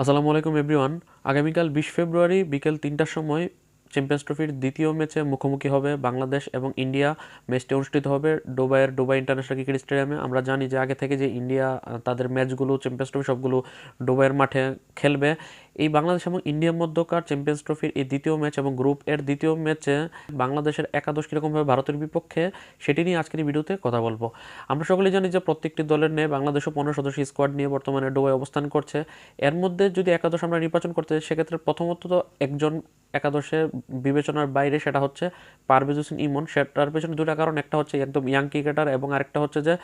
আসসালামু আলাইকুম এভরিওয়ান আগামীকাল বিশ ফেব্রুয়ারি বিকেল তিনটার সময় চ্যাম্পিয়ন্স ট্রফির দ্বিতীয় ম্যাচে মুখোমুখি হবে বাংলাদেশ এবং ইন্ডিয়া। ম্যাচটি অনুষ্ঠিত হবে ডোবাইয়ের ডুবাই ইন্টারন্যাশনাল ক্রিকেট স্টেডিয়ামে। আমরা জানি যে আগে থেকে যে ইন্ডিয়া, তাদের ম্যাচগুলো চ্যাম্পিয়ন্স ট্রফি সবগুলো ডোবাইয়ের মাঠে খেলবে। এই বাংলাদেশ এবং ইন্ডিয়ার মধ্যকার চ্যাম্পিয়ন্স ট্রফির এই দ্বিতীয় ম্যাচ এবং গ্রুপ এর দ্বিতীয় ম্যাচে বাংলাদেশের একাদশ কীরকমভাবে ভারতের বিপক্ষে সেটি নিয়ে আজকের ভিডিওতে কথা বলব। আমরা সকলেই জানি যে প্রত্যেকটি দলের নিয়ে বাংলাদেশও পনেরো সদস্য স্কোয়াড নিয়ে বর্তমানে ডোবায় অবস্থান করছে। এর মধ্যে যদি একাদশ আমরা নির্বাচন করতে যাই, সেক্ষেত্রে প্রথমত তো একজন একাদশে বিবেচনার বাইরে সেটা হচ্ছে পারভেজ হোসেন ইমন সেটার পেছনে দুটা কারণ একটা হচ্ছে একদম ইয়াং ক্রিকেটার এবং আরেকটা হচ্ছে যে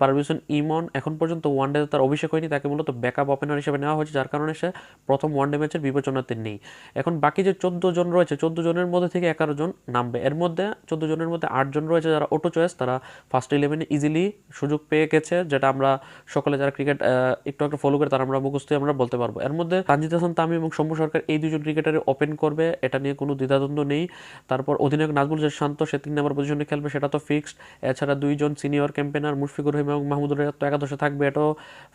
পারভেজ হোসেন ইমন এখন পর্যন্ত ওয়ানডেতে তার অভিষেক হয়নি তাকে মূলত ব্যাকআপ ওপেনার হিসেবে নেওয়া হয়েছে যার কারণে সে প্রথম ওয়ানডে ম্যাচের বিবেচনাতে নেই। এখন বাকি যে চোদ্দ জন রয়েছে, চোদ্দ জনের মধ্যে থেকে এগারো জন নামবে। এর মধ্যে চোদ্দ জনের মধ্যে আট জন রয়েছে যারা অটো চয়েস তারা ফার্স্ট ইলেভেনে ইজিলি সুযোগ পেয়ে গেছে, যেটা আমরা সকলে যারা ক্রিকেট একটু একটু ফলো করে তারা আমরা মুখস্থ আমরা বলতে পারব। এর মধ্যে তানজিদ হাসান, তামিম এবং শম্ভু সরকার এই দুজন ক্রিকেটারে ওপেন করবে, এটা নিয়ে কোনো দ্বিধাদ্বন্দ্ব নেই। তারপর অধিনায়ক নাজমুল ইসলাম শান্ত, সে তিন নম্বর পজিশনে খেলবে, সেটা তো ফিক্সড এছাড়া দুইজন সিনিয়র ক্যাম্পেনার মুশফিকুর রহিম এবং মাহমুদুর তো একাদশে থাকবে এটাও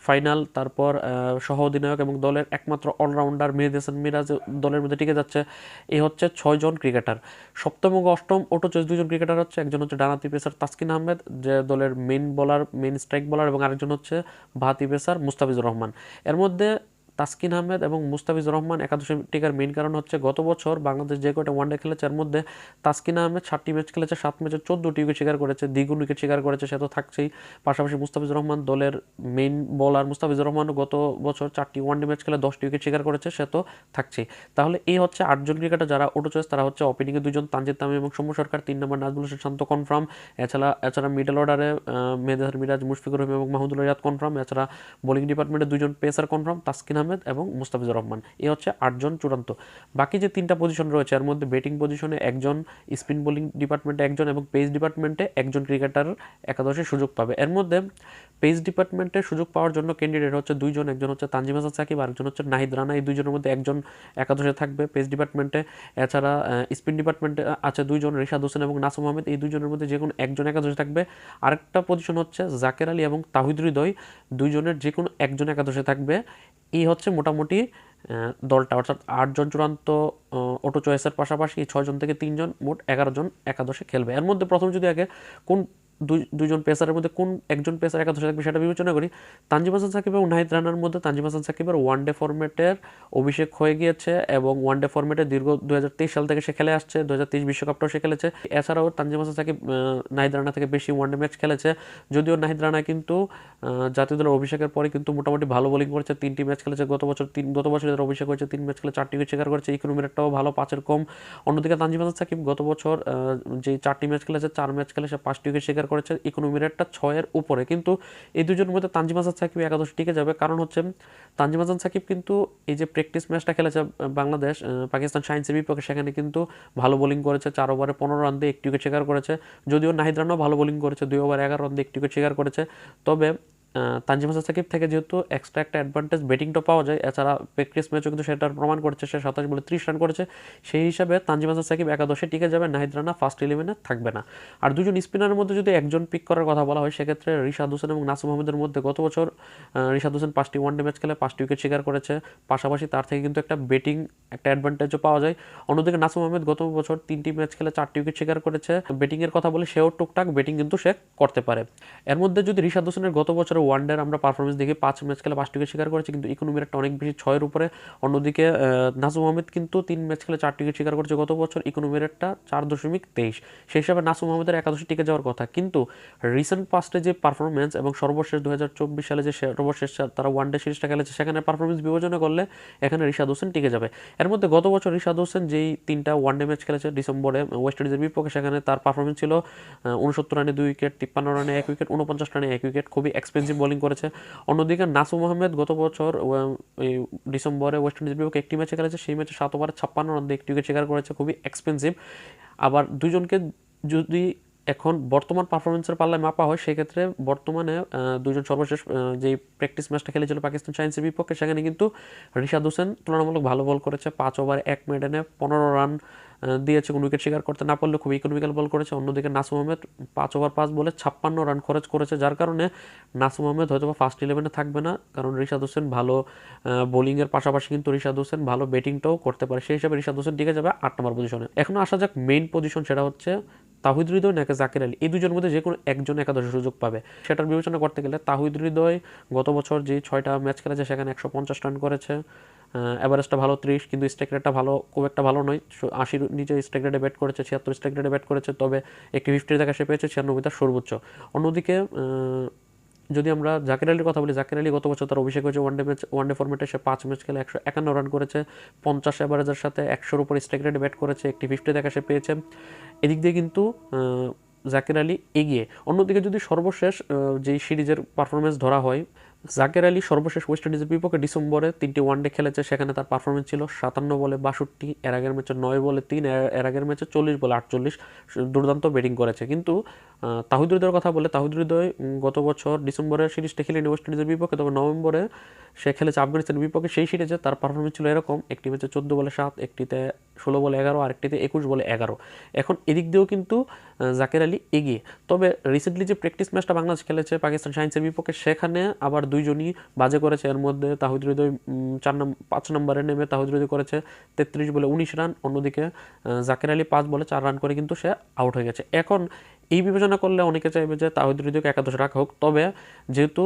ফাইনাল তারপর সহ অধিনায়ক এবং দলের একমাত্র অলরাউন্ডার মেহেদেসান মিরাজ দলের মধ্যে টিকে যাচ্ছে। এই হচ্ছে ছয়জন ক্রিকেটার সপ্তম এবং অষ্টম ওটো চয়েস দুজন ক্রিকেটার হচ্ছে। একজন হচ্ছে ডানাতি পেসার তাসকিন আহমেদ, যে দলের মেন বলার মেন স্ট্রাইক বলার এবং আরেকজন হচ্ছে ভাতি পেসার মুস্তাফিজুর রহমান। এর মধ্যে তাসকিন আহমেদ এবং মুস্তাফিজুর রহমান একাদশে টিকার মেইন কারণ হচ্ছে গত বছর বাংলাদেশ যে কয়টা ওয়ানডে খেলেছে, এর মধ্যে তাসকিন আহমেদ সাতটি ম্যাচ খেলেছে, সাত ম্যাচে চোদ্দোটি উইকেট শিকার করেছে, দ্বিগুণ উইকেট শিকার করেছে, সে তো থাকছেই। পাশাপাশি মুস্তাফিজুর রহমান দলের মেইন বলার মুস্তাফিজুর রহমান গত বছর চারটি ওয়ানডে ম্যাচ খেলে দশটি উইকেট শিকার করেছে, সে তো থাকছেই। তাহলে এই হচ্ছে আটজন ক্রিকেটার যারা ওটো চয়েস তারা হচ্ছে ওপেনিংয়ে দুজন তানজিদ তামিম এবং সৌম্য সরকার, তিন নম্বর নাজমুল হোসেন শান্ত কনফার্ম এছাড়া এছাড়া মিডল অর্ডারে মেহেদার মিরাজ, মুশফিকুর রহিম এবং মাহমুদুল রিয়াদ কনফার্ম এছাড়া বোলিং ডিপার্টমেন্টে দুজন পেসার কনফার্ম তাসকিন আহমেদ এবং মুস্তাফিজুর রহমান। এই হচ্ছে আটজন চূড়ান্ত। বাকি যে তিনটা পজিশন রয়েছে, এর মধ্যে ব্যাটিং পজিশনে একজন স্পিন বোলিং ডিপার্টমেন্টে একজন এবং পেস ডিপার্টমেন্টে একজন ক্রিকেটার একাদশে সুযোগ পাবে। এর মধ্যে পেস ডিপার্টমেন্টে সুযোগ পাওয়ার জন্য ক্যান্ডিডেট হচ্ছে দুইজন, একজন হচ্ছে তানজিম হাসান সাকিব, আর একজন হচ্ছে নাহিদ রানা। এই দুইজনের মধ্যে একজন একাদশে থাকবে পেস ডিপার্টমেন্টে এছাড়া স্পিন ডিপার্টমেন্টে আছে দুইজন রিশাদ হোসেন এবং নাসুম আহমেদ। এই দুইজনের মধ্যে যে কোনো একজন একাদশে থাকবে। আরেকটা পজিশন হচ্ছে জাকের আলী এবং তাহিদ হৃদয়। দুইজনের যে কোনো একজন একাদশে থাকবে। এই হচ্ছে মোটামুটি দলটা। অর্থাৎ আটজন চূড়ান্ত অটো চয়েসের পাশাপাশি ছয়জন থেকে তিনজন মোট এগারো জন একাদশে খেলবে। এর মধ্যে প্রথম যদি আগে কোন দুই, দুইজন পেসারের মধ্যে কোন একজন পেসার একাদশে থাকবে সেটা বিবেচনা করি। তানজিম হাসান সাকিব এবং নাহিদ রানার মধ্যে তানজিম হাসান সাকিবের ওয়ান ডে ফরম্যাটের অভিষেক হয়ে গিয়েছে এবং ওয়ান ডে ফরম্যাটে দীর্ঘ দু হাজার তেইশ সাল থেকে সে খেলে আসছে দু বিশ্বকাপটাও সে খেলেছে। এছাড়াও তানজিম হাসান সাকিব নাহিদ রানা থেকে বেশি ওয়ান ডে ম্যাচ খেলেছে। যদিও নাহিদ রানা কিন্তু জাতীয় দলের অভিষেকের পরে কিন্তু মোটামুটি ভালো বোলিং করেছে, তিনটি ম্যাচ খেলেছে। গত বছর তিন, গত বছর যারা অভিষেক হয়েছে, তিন ম্যাচ খেলে চারটি উইকেট শিকার করেছে। ইকোনমিটাও ভালো, পাঁচের কম। অন্যদিকে তানজিম হাসান সাকিব গত বছর যে চারটি ম্যাচ খেলেছে, চার ম্যাচ খেলে সে পাঁচটি উইকেট শিকার করেছে রেটটা ছয়ের উপরে। কিন্তু এই দুজনের মধ্যে তানজিম হাসান সাকিব একাদশ টিকে যাবে। কারণ হচ্ছে, তানজিম হাসান সাকিব কিন্তু এই যে প্র্যাকটিস ম্যাচটা খেলেছে বাংলাদেশ পাকিস্তান সায়েন্সের বিপক্ষে, সেখানে কিন্তু ভালো বোলিং করেছে, চার ওভারে পনেরো রান দিয়ে একটি উইকেট শিকার করেছে। যদিও নাহিদ রানও ভালো বোলিং করেছে, দুই ওভার এগারো রান দিয়ে একটি উইকেট শিকার করেছে। তবে তানজিম হাসান সাকিব থেকে যেহেতু এক্সট্রা একটা অ্যাডভান্টেজ ব্যাটিংটা পাওয়া যায়, এছাড়া প্র্যাকটিস ম্যাচও কিন্তু সেটার প্রমাণ করেছে, সে সাতাশ বলে ত্রিশ রান করেছে। সেই হিসাবে তানজিম হাসান সাকিব একাদশে টিকে যাবে, নাহিদ রানা ফার্স্ট ইলেভেনে থাকবে না। আর দুজন স্পিনারের মধ্যে যদি একজন পিক করার কথা বলা হয়, সেক্ষেত্রে রিশাদ হোসেন এবং নাসুম আহমেদের মধ্যে গত বছর রিশাদ হোসেন পাঁচটি ওয়ানডে ম্যাচ খেলে পাঁচটি উইকেট শিকার করেছে। পাশাপাশি তার থেকে কিন্তু একটা ব্যাটিং একটা অ্যাডভান্টেজও পাওয়া যায়। অন্যদিকে নাসুম আহমেদ গত বছর তিনটি ম্যাচ খেলে চারটি উইকেট শিকার করেছে। ব্যাটিংয়ের কথা বলে সেও টুকটাক ব্যাটিং কিন্তু সে করতে পারে। এর মধ্যে যদি রিশাদ হোসেনের গত বছরের ওয়ানডের আমরা পারফরমেন্স দেখি পাঁচ ম্যাচ খেলে পাঁচটি উইকেট শিকার করেছে, কিন্তু ইকোনমি রেটটা অনেক বেশি ছয়ের উপরে। অন্যদিকে নাসুম আহমেদ কিন্তু তিন ম্যাচ খেলে চারটি উইকেট শিকার করেছে গত বছর ইকোনমি রেটটা চার দশমিক তেইশ। সেই হিসাবে নাসুম আহমেদের একাদশে টিকে যাওয়ার কথা। কিন্তু রিসেন্ট পাস্টে যে পারফরমেন্স এবং সর্বশেষ দু হাজার চব্বিশ সালে যে সর্বশেষ তারা ওয়ানডে সিরিজটা খেলেছে, সেখানে পারফরমেন্স বিবেচনা করলে এখানে রিশাদ হোসেন টিকে যাবে। এর মধ্যে গত বছর রিশাদ হোসেন যেই তিনটা ওয়ানডে ম্যাচ খেলেছে ডিসেম্বরে ওয়েস্ট ইন্ডিজের বিপক্ষে, সেখানে তার পারফরমেন্স ছিল উনসত্তর রানে দুই উইকেট, তিপ্পান্ন রানে এক উইকেট উনপঞ্চাশ রানে এক উইকেট। খুবই এক্সপেন্সিভ বোলিং করেছে। অন্যদিকে নাসু আহমেদ গত বছর ডিসেম্বরে ওয়েস্ট ইন্ডিজের বিপক্ষে একটি ম্যাচে খেলেছে, সেই ম্যাচে সাত ওভারে ছাপ্পান্ন রান দিয়ে একটি উইকেট শিকার করেছে, খুবই এক্সপেন্সিভ আবার দুজনকে যদি এখন বর্তমান পারফরমেন্সের পাল্লায় মাপা হয়, সেক্ষেত্রে বর্তমানে দুজন সর্বশেষ যেই প্র্যাকটিস ম্যাচটা খেলেছিল পাকিস্তান সায়েন্সের বিপক্ষে, সেখানে কিন্তু রিশাদ হোসেন তুলনামূলক ভালো বল করেছে। পাঁচ ওভার এক মেডেনে পনেরো রান দিয়েছে, কোনো উইকেট শিকার করতে না পারলে খুব ইকোনমিক্যাল বল করেছে। অন্যদিকে নাসুম আহমেদ পাঁচ ওভার পাঁচ বলে ছাপ্পান্ন রান খরচ করেছে, যার কারণে নাসুম আহমেদ হয়তো ফার্স্ট ইলেভেনে থাকবে না, কারণ রিশাদ হোসেন ভালো বোলিংয়ের পাশাপাশি কিন্তু রিশাদ হোসেন ভালো ব্যাটিংটাও করতে পারে। সেই হিসাবে রিশাদ হোসেন টিকে যাবে আট নম্বর পজিশনে এখন আসা যাক মেইন পজিশন সেটা হচ্ছে তাহিদ হৃদয় নাকি জাকির আলী? এই দুজনের মধ্যে যে কোনো একজন একাদশে সুযোগ পাবে। সেটার বিবেচনা করতে গেলে তাহিদ হৃদয় গত বছর যে ছয়টা ম্যাচ খেলেছে, সেখানে একশো পঞ্চাশ রান করেছে। অ্যাভারেজটা ভালো ত্রিশ, কিন্তু স্ট্রাইক রেটটা ভালো, খুব একটা ভালো নয়। আশির নিচে স্ট্রাইক রেটে ব্যাট করেছে, ছিয়াত্তর স্ট্রাইক রেটে ব্যাট করেছে, তবে একটি ফিফটির দেখা সে পেয়েছে ছিয়ানব্বই তার সর্বোচ্চ। অন্যদিকে যদি আমরা জাকির আলীর কথা বলি, জাকির আলী গত বছর তার অভিষেক হয়েছে ওয়ানডে ম্যাচ ওয়ানডে ফর্মেটে সে পাঁচ ম্যাচ খেলে একশো একান্ন রান করেছে, পঞ্চাশ অ্যাভারেজের সাথে একশোর উপর স্ট্রাইক রেট ব্যাট করেছে, একটি ফিফটি দেখা সে পেয়েছে। এদিক দিয়ে কিন্তু জাকির আলী এগিয়ে। অন্যদিকে যদি সর্বশেষ যেই সিরিজের পারফরমেন্স ধরা হয় জাকের আলী সর্বশেষ ওয়েস্ট ইন্ডিজের বিপক্ষে ডিসেম্বরে তিনটি ওয়ানডে খেলেছে সেখানে তার পারফরমেন্স ছিল সাতান্ন বলে বাষট্টি এর আগের ম্যাচে নয় বলে তিন এর- আগের ম্যাচে চল্লিশ বলে আটচল্লিশ দুর্দান্ত ব্যাটিং করেছে। কিন্তু আহ, তাহিদ হৃদয়ের কথা বলে তাহিদ হৃদয় গত বছর ডিসেম্বরের সিরিজটা খেলেনি ওয়েস্ট ইন্ডিজের বিপক্ষে তবে নভেম্বরে সে খেলেছে আফগানিস্তানের বিপক্ষে সেই সিরিজে তার পারফরমেন্স ছিল এরকম একটি ম্যাচে চোদ্দ বলে সাত একটিতে ষোলো বলে এগারো, আরেকটিতে একুশ বলে এগারো। এখন এদিক দিয়েও কিন্তু জাকের আলী এগিয়ে। তবে রিসেন্টলি যে প্র্যাকটিস ম্যাচটা বাংলাদেশ খেলেছে পাকিস্তান সায়েন্সের বিপক্ষে, সেখানে আবার দুইজনই বাজে করেছে। এর মধ্যে তাহিদ চার নম্বর পাঁচ নম্বরে নেমে তাহিদ হৃদয় করেছে তেত্রিশ বলে উনিশ রান। অন্যদিকে জাকের আলী পাঁচ বলে চার রান করে কিন্তু সে আউট হয়ে গেছে। এখন এই বিবেচনা করলে অনেকে চাইবে যে তাহিদ হৃদয়কে একাদশে রাখা হোক। তবে যেহেতু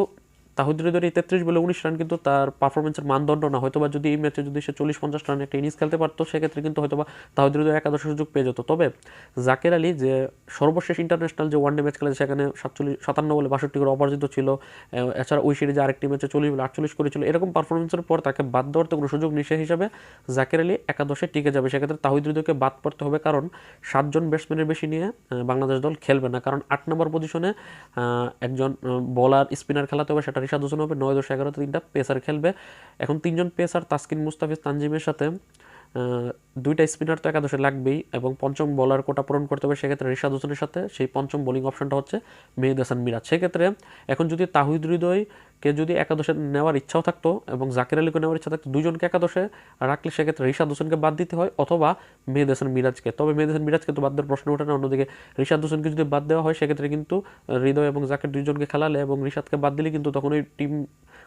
তাহিদ হৃদয়ের এই তেত্রিশ বলে উনিশ রান কিন্তু তার পারফরমেন্সের মানদণ্ড না। হয়তো বা যদি এই ম্যাচে যদি সে চল্লিশ পঞ্চাশ রান একটা ইনিংস খেলতে পারতো, সেক্ষেত্রে কিন্তু হয়তোবা তাহিদ হৃদয় একাদশ সুযোগ পেয়ে যেত। তবে জাকের আলী যে সর্বশেষ ইন্টারন্যাশনাল যে ওয়ানডে ম্যাচ খেলেছে, সেখানে সাতচল্লিশ, সাতান্ন বলে বাষট্টি করে অপরাজিত ছিল। এছাড়া ওই সিরিজে আরেকটি ম্যাচে চল্লিশ বলে আটচল্লিশ করেছিল। এরকম পারফরমেন্সের পর তাকে বাদ দেওয়ার তো কোনো সুযোগ সে হিসাবে জাকের আলী একাদশে টিকে যাবে। সেক্ষেত্রে তাহিদ হৃদয়কে বাদ পড়তে হবে, কারণ সাতজন ব্যাটসম্যানের বেশি নিয়ে বাংলাদেশ দল খেলবে না। কারণ আট নম্বর পজিশনে একজন বলার স্পিনার খেলাতে হবে সেটা রিশাদ হোসেন হবে নয় দশ এগারোতে তিনটা পেসার খেলবে। এখন তিনজন পেসার তাসকিন মুস্তাফিজ তানজিমের সাথে। দুইটা স্পিনার তো একাদশে লাগবেই এবং পঞ্চম বলার কোটা পূরণ করতে হবে, সেক্ষেত্রে রিশাদ হোসেনের সাথে। সেই পঞ্চম বোলিং অপশনটা হচ্ছে মেহেদ হাসান মিরাজ। সেক্ষেত্রে এখন যদি তাহিদ হৃদয়কে যদি একাদশে নেওয়ার ইচ্ছাও থাকতো এবং জাকির আলীকে নেওয়ার ইচ্ছা থাকতো দুজনকে একাদশে রাখলে, সেক্ষেত্রে রিশাদ হোসেনকে বাদ দিতে হয় অথবা মেহেদ হাসান মিরাজকে। তবে মেহেদ হাসান মিরাজকে তো বাদ দেওয়ার প্রশ্ন ওঠে না, অন্যদিকে রিশাদ হোসেনকে যদি বাদ দেওয়া হয়, সেক্ষেত্রে কিন্তু হৃদয় এবং জাকির দুইজনকে খেলালে এবং রিশাদকে বাদ দিলে কিন্তু তখন ওই টিম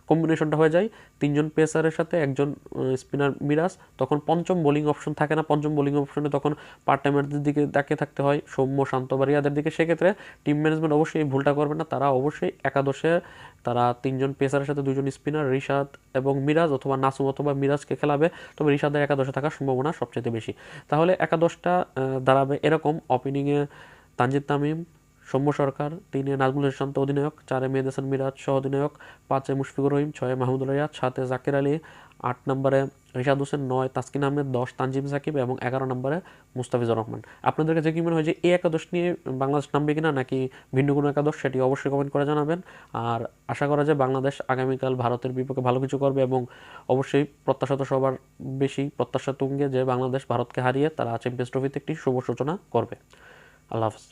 কম্বিনেশনটা হয়ে যায়। তিনজন পেসারের সাথে একজন স্পিনার মিরাজ, তখন পঞ্চম বোলিং অপশন থাকে না। পঞ্চম বোলিং অপশনে তখন পার্ট টাইমারদের দিকে তাকিয়ে থাকতে হয়। সৌম্য, শান্ত বা রিয়াদের দিকে। সেক্ষেত্রে টিম ম্যানেজমেন্ট অবশ্যই এই ভুলটা করবে না। তারা অবশ্যই একাদশে তারা তিনজন পেসারের সাথে দুজন স্পিনার রিশাদ এবং মিরাজ অথবা নাসুম অথবা মিরাজকে খেলাবে। তবে রিশাদের একাদশে থাকার সম্ভাবনা সবচেয়ে বেশি। তাহলে একাদশটা দাঁড়াবে এরকম। ওপেনিংয়ে তানজিদ তামিম সৌম্য সরকার, তিনে নাজমুল শান্ত অধিনায়ক, চারে মেহেদ হাসান মিরাজ সহ অধিনায়ক, পাঁচে মুশফিকুর রহিম, ছয়ে মাহমুদুল রিয়াদ সাতে জাকির আলী, আট নম্বরে রিশাদ হোসেন, নয় তাসকিন আহমেদ, দশ তানজিম সাকিব এবং এগারো নম্বরে মুস্তাফিজুর রহমান। আপনাদের কাছে কি মনে হয় যে এই একাদশ নিয়ে বাংলাদেশ নামবে কিনা নাকি ভিন্ন কোনো একাদশ সেটি অবশ্যই কমেন্ট করে জানাবেন। আর আশা করা যায় বাংলাদেশ আগামীকাল ভারতের বিপক্ষে ভালো কিছু করবে এবং অবশ্যই প্রত্যাশা তো সবার বেশি প্রত্যাশা তুঙ্গে যে বাংলাদেশ ভারতকে হারিয়ে তারা চ্যাম্পিয়ন্স ট্রফিতে একটি শুভ সূচনা করবে। আল্লাহ হাফেজ।